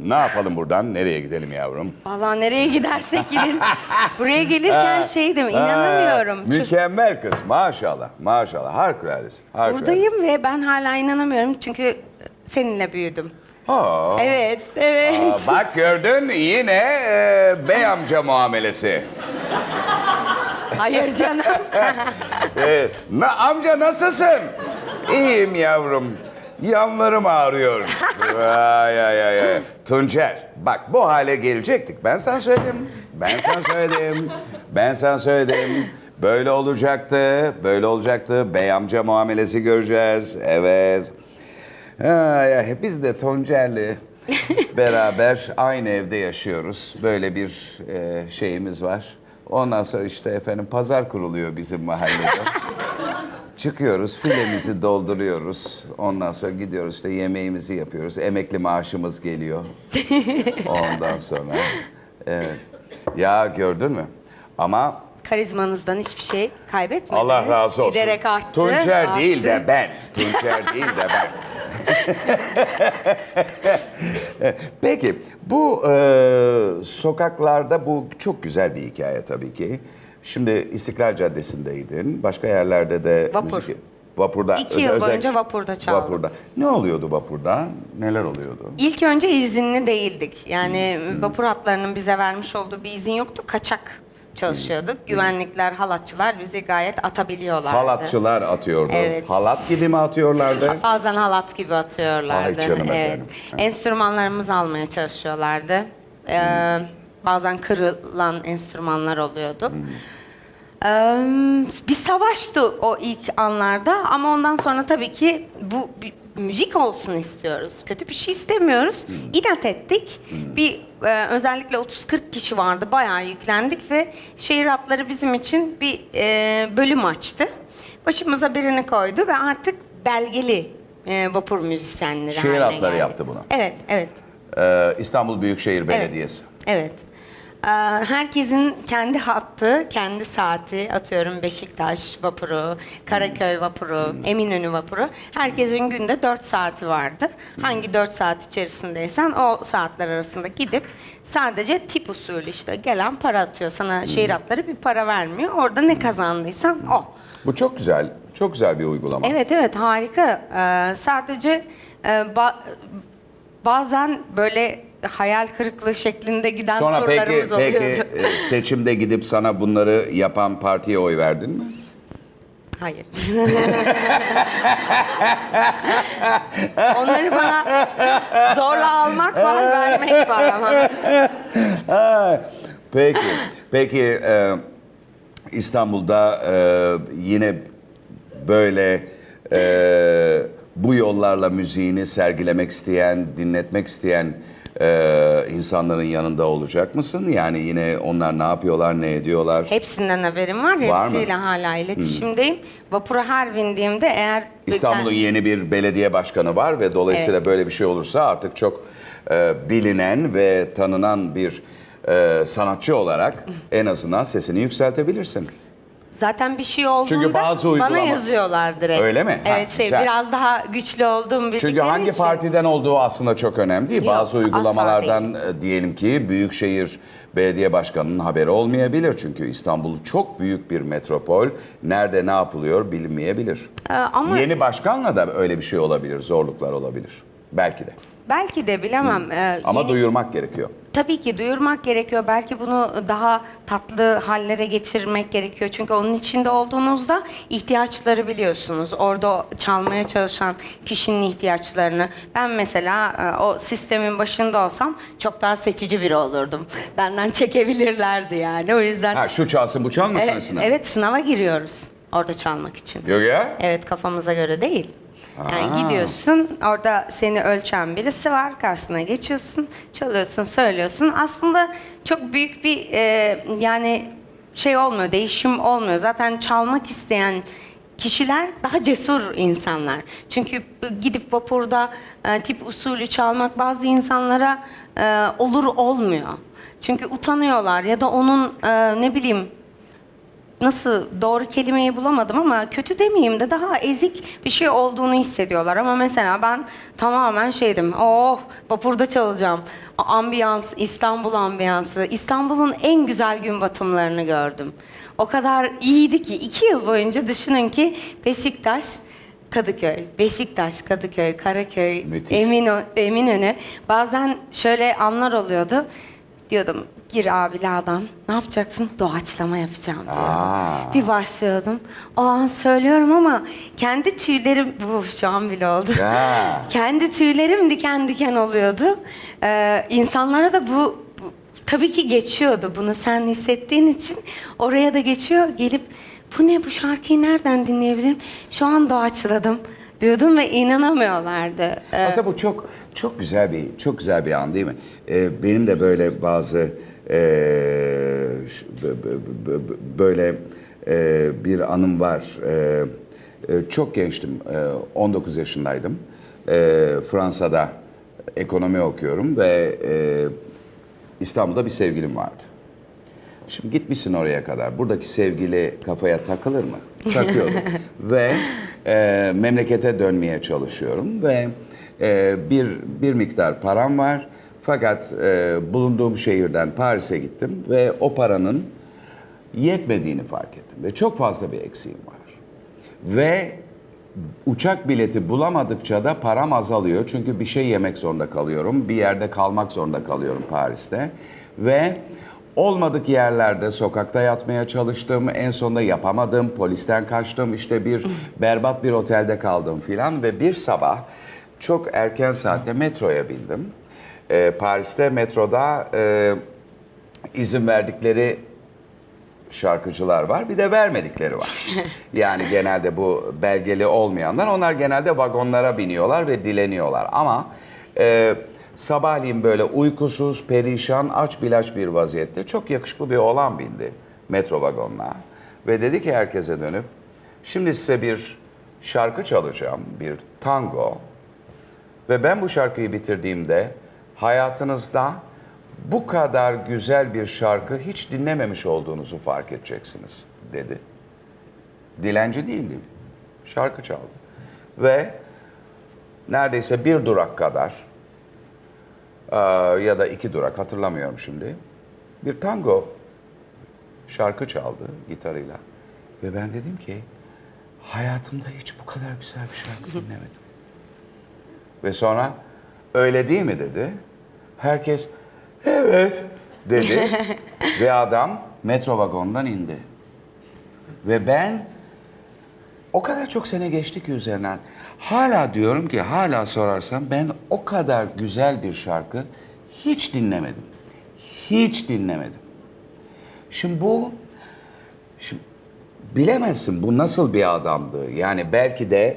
Ne yapalım buradan? Nereye gidelim yavrum? Vallahi nereye gidersek gidelim. Buraya gelirken şeydim inanamıyorum. Ha, mükemmel kız. Maşallah. Maşallah. Harikuladesin. Harikulade. Buradayım ve ben hala inanamıyorum çünkü seninle büyüdüm. Aa. Evet, evet. Aa, bak gördün yine e, bey amca muamelesi. Hayır canım. E, na, amca nasılsın? İyiyim yavrum. Yanlarım ağrıyor. Ay ay ay ay. Tuncer bak bu hale gelecektik. Ben sana söyledim. Ben sana söyledim. Ben sana söyledim. Böyle olacaktı. Böyle olacaktı. Bey amca muamelesi göreceğiz. Evet. Ay, ay, biz de Tuncer'le beraber aynı evde yaşıyoruz. Böyle bir e, şeyimiz var. Ondan sonra işte efendim pazar kuruluyor bizim mahallede. Çıkıyoruz, filemizi dolduruyoruz. Ondan sonra gidiyoruz işte yemeğimizi yapıyoruz. Emekli maaşımız geliyor. Ondan sonra. Evet. Ya gördün mü? Ama Karizmanızdan hiçbir şey kaybetmediniz. Allah razı olsun. Giderek arttı. Tuncer değil de arttı. ben. Tuncer değil de ben. Peki bu e, sokaklarda bu çok güzel bir hikaye tabii ki. Şimdi İstiklal Caddesi'ndeydin. Başka yerlerde de Vapur. müzik vapurda İki yıl boyunca vapurda çaldım. Vapurda. Ne oluyordu vapurda? Neler oluyordu? İlk önce izinli değildik. Yani vapur hatlarının bize vermiş olduğu bir izin yoktu. Kaçak çalışıyorduk. Güvenlikler, halatçılar bizi gayet atabiliyorlardı. Halatçılar atıyordu. Evet. Halat gibi mi atıyorlardı? Bazen halat gibi atıyorlardı. Ay canım evet. efendim. Enstrümanlarımızı almaya çalışıyorlardı. Ee, bazen kırılan enstrümanlar oluyordu. Ee, bir savaştı o ilk anlarda ama ondan sonra tabii ki bu müzik olsun istiyoruz. Kötü bir şey istemiyoruz. İnat ettik. Bir e, özellikle 30-40 kişi vardı. Bayağı yüklendik ve şehir hatları bizim için bir e, bölüm açtı. Başımıza birini koydu ve artık belgeli e, vapur müzisyenleri Şehir haline hatları geldik. yaptı bunu. Evet, evet. Ee, İstanbul Büyükşehir Belediyesi. Evet. Ee, Herkesin kendi hattı, kendi saati, atıyorum Beşiktaş vapuru, Karaköy vapuru, Eminönü vapuru. Herkesin günde 4 saati vardı. Hangi 4 saat içerisindeysen o saatler arasında gidip sadece tip usulü işte gelen para atıyor. Sana şehir hatları bir para vermiyor. Orada ne kazandıysan o. Bu çok güzel. Çok güzel bir uygulama. Evet evet harika. Ee, sadece e, ba- bazen böyle hayal kırıklığı şeklinde giden Sonra peki turlarımız peki oluyordu. e, seçimde gidip sana bunları yapan partiye oy verdin mi? Hayır. Onları bana zorla almak var, vermek var ama. Peki. Peki e, İstanbul'da e, yine böyle e, bu yollarla müziğini sergilemek isteyen, dinletmek isteyen e, insanların yanında olacak mısın? Yani yine onlar ne yapıyorlar, ne ediyorlar? Hepsinden haberim var. Var mı? Hepsiyle hala iletişimdeyim. Vapura her bindiğimde eğer... İstanbul'un yeni bir belediye başkanı var ve dolayısıyla böyle bir şey olursa artık çok e, bilinen ve tanınan bir e, sanatçı olarak en azından sesini yükseltebilirsin. Zaten bir şey olduğunda Çünkü bazı bana uygulama- yazıyorlar direkt. Öyle mi? Ha, Evet şey güzel. biraz daha güçlü olduğum bildikleri Çünkü hangi partiden olduğu aslında çok önemli değil. Yok, Bazı uygulamalardan e, diyelim ki Büyükşehir Belediye Başkanı'nın haberi olmayabilir. Çünkü İstanbul çok büyük bir metropol. Nerede ne yapılıyor bilinmeyebilir. Ee, ama Yeni başkanla da öyle bir şey olabilir, zorluklar olabilir. Belki de. belki de bilemem. Ee, Ama yeni- duyurmak gerekiyor. Tabii ki duyurmak gerekiyor. Belki bunu daha tatlı hallere getirmek gerekiyor. Çünkü onun içinde olduğunuzda ihtiyaçları biliyorsunuz. Orada çalmaya çalışan kişinin ihtiyaçlarını. Ben mesela e, o sistemin başında olsam çok daha seçici biri olurdum. Benden çekebilirlerdi yani. O yüzden Ha şu çalsın bu çalmasın evet, sınav. evet sınava giriyoruz orada çalmak için. Yok ya. Evet kafamıza göre değil. Yani Aa. gidiyorsun orada seni ölçen birisi var karşısına geçiyorsun çalıyorsun söylüyorsun. Aslında çok büyük bir e, yani şey olmuyor değişim olmuyor. Zaten çalmak isteyen kişiler daha cesur insanlar. Çünkü gidip vapurda e, tip usulü çalmak bazı insanlara e, olur olmuyor. Çünkü utanıyorlar ya da onun e, ne bileyim nasıl doğru kelimeyi bulamadım ama kötü demeyeyim de daha ezik bir şey olduğunu hissediyorlar. Ama mesela ben tamamen şeydim. Oh vapurda çalacağım. Ambiyans, İstanbul ambiyansı. İstanbul'un en güzel gün batımlarını gördüm. O kadar iyiydi ki iki yıl boyunca düşünün ki Beşiktaş, Kadıköy, Beşiktaş, Kadıköy, Karaköy, Müthiş. Eminö, Eminönü. Bazen şöyle anlar oluyordu. Diyordum gir abi lağdan. Ne yapacaksın? Doğaçlama yapacağım diyordum. Aa. Bir başlıyordum. O an söylüyorum ama kendi tüylerim bu şu an bile oldu. Ya. kendi tüylerim diken diken oluyordu. Ee, insanlara da bu, bu tabii ki geçiyordu. Bunu sen hissettiğin için oraya da geçiyor. Gelip bu ne bu şarkıyı nereden dinleyebilirim? Şu an doğaçladım diyordum ve inanamıyorlardı. Ee, Aslında bu çok çok güzel bir çok güzel bir an değil mi? Ee, benim de böyle bazı e, böyle e, bir anım var. E, e, çok gençtim. E, 19 yaşındaydım. E, Fransa'da ekonomi okuyorum ve e, İstanbul'da bir sevgilim vardı. Şimdi gitmişsin oraya kadar. Buradaki sevgili kafaya takılır mı? Takıyordum. ve e, memlekete dönmeye çalışıyorum ve e, bir bir miktar param var. Fakat e, bulunduğum şehirden Paris'e gittim ve o paranın yetmediğini fark ettim ve çok fazla bir eksiğim var. Ve uçak bileti bulamadıkça da param azalıyor. Çünkü bir şey yemek zorunda kalıyorum. Bir yerde kalmak zorunda kalıyorum Paris'te. Ve olmadık yerlerde sokakta yatmaya çalıştım. En sonunda yapamadım. Polisten kaçtım. İşte bir berbat bir otelde kaldım filan. Ve bir sabah çok erken saatte metroya bindim. Ee, Paris'te metroda e, izin verdikleri şarkıcılar var. Bir de vermedikleri var. Yani genelde bu belgeli olmayanlar onlar genelde vagonlara biniyorlar ve dileniyorlar. Ama e, sabahleyin böyle uykusuz, perişan, aç bilaç bir vaziyette çok yakışıklı bir oğlan bindi metro vagonuna. Ve dedi ki herkese dönüp şimdi size bir şarkı çalacağım, bir tango. Ve ben bu şarkıyı bitirdiğimde hayatınızda bu kadar güzel bir şarkı hiç dinlememiş olduğunuzu fark edeceksiniz dedi. Dilenci değildi. Şarkı çaldı. Ve neredeyse bir durak kadar eee, ya da iki durak hatırlamıyorum şimdi. Bir tango şarkı çaldı gitarıyla. Ve ben dedim ki hayatımda hiç bu kadar güzel bir şarkı dinlemedim. Ve sonra öyle değil mi dedi. Herkes evet dedi. Ve adam metro vagonundan indi. Ve ben o kadar çok sene geçti ki üzerinden. Hala diyorum ki hala sorarsam ben o kadar güzel bir şarkı hiç dinlemedim. Hiç dinlemedim. Şimdi bu Şimdi bilemezsin bu nasıl bir adamdı. Yani belki de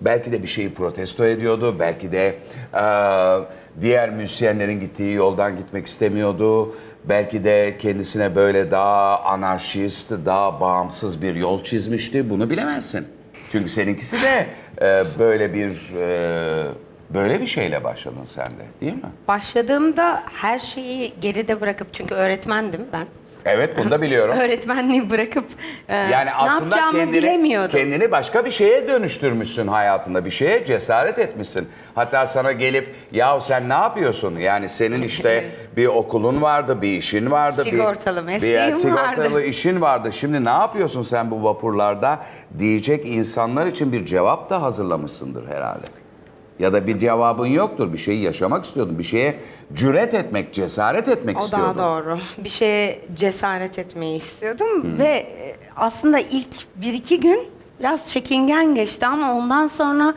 belki de bir şeyi protesto ediyordu. Belki de eee, diğer müzisyenlerin gittiği yoldan gitmek istemiyordu. Belki de kendisine böyle daha anarşist, daha bağımsız bir yol çizmişti. Bunu bilemezsin. Çünkü seninkisi de eee, böyle bir eee, böyle bir şeyle başladın sen de, değil mi? Başladığımda her şeyi geride bırakıp çünkü öğretmendim ben. Evet, bunu da biliyorum. Öğretmenliği bırakıp e, Yani ne aslında yapacağımı kendini, bilemiyordum. kendini başka bir şeye dönüştürmüşsün hayatında. Bir şeye cesaret etmişsin. Hatta sana gelip ya sen ne yapıyorsun? Yani senin işte bir okulun vardı, bir işin vardı. bir- Sigortalı bir, mesleğim sigortalı vardı. işin vardı. Şimdi ne yapıyorsun sen bu vapurlarda? Diyecek insanlar için bir cevap da hazırlamışsındır herhalde. Ya da bir cevabın yoktur. Bir şeyi yaşamak istiyordun. Bir şeye cüret etmek, cesaret etmek O istiyordun. daha doğru. Bir şeye cesaret etmeyi istiyordum ve e, aslında ilk bir iki gün biraz çekingen geçti ama ondan sonra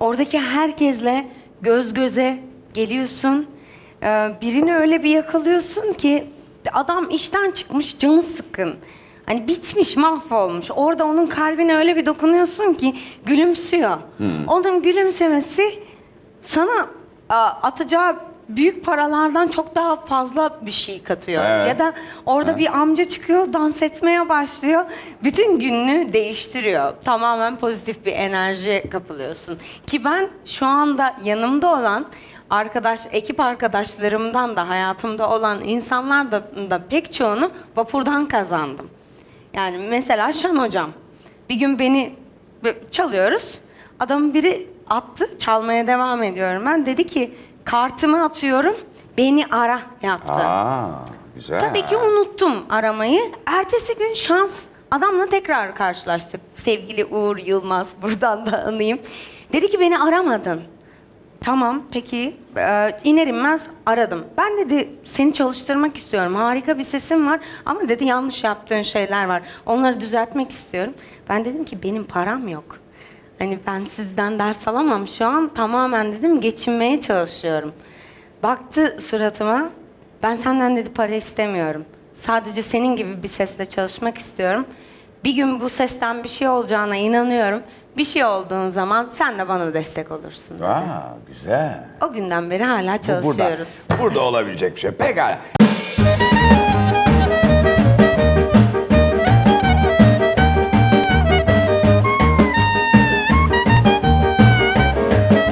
oradaki herkesle göz göze geliyorsun. Ee, Birini öyle bir yakalıyorsun ki adam işten çıkmış canı sıkkın. Hani bitmiş, mahvolmuş. Orada onun kalbine öyle bir dokunuyorsun ki gülümsüyor. Onun gülümsemesi sana a, atacağı büyük paralardan çok daha fazla bir şey katıyor. Evet. Ya da orada bir amca çıkıyor, dans etmeye başlıyor. Bütün gününü değiştiriyor. Tamamen pozitif bir enerji kapılıyorsun. Ki ben şu anda yanımda olan arkadaş, ekip arkadaşlarımdan da hayatımda olan insanlar da, da pek çoğunu vapurdan kazandım. Yani mesela Şan hocam bir gün beni çalıyoruz. Adamın biri attı. Çalmaya devam ediyorum ben. Dedi ki kartımı atıyorum. Beni ara yaptı. Aa, güzel. Tabii ki unuttum aramayı. Ertesi gün şans adamla tekrar karşılaştık. Sevgili Uğur Yılmaz buradan da anayım. Dedi ki beni aramadın. Tamam peki Ee, iner inmez aradım. Ben dedi seni çalıştırmak istiyorum. Harika bir sesin var ama dedi yanlış yaptığın şeyler var. Onları düzeltmek istiyorum. Ben dedim ki benim param yok. Hani ben sizden ders alamam şu an tamamen dedim geçinmeye çalışıyorum. Baktı suratıma ben senden dedi para istemiyorum. Sadece senin gibi bir sesle çalışmak istiyorum. Bir gün bu sesten bir şey olacağına inanıyorum. Bir şey olduğun zaman sen de bana destek olursun. dedi. Aa, güzel. O günden beri hala Bu burada, çalışıyoruz. burada olabilecek bir şey. Pekala.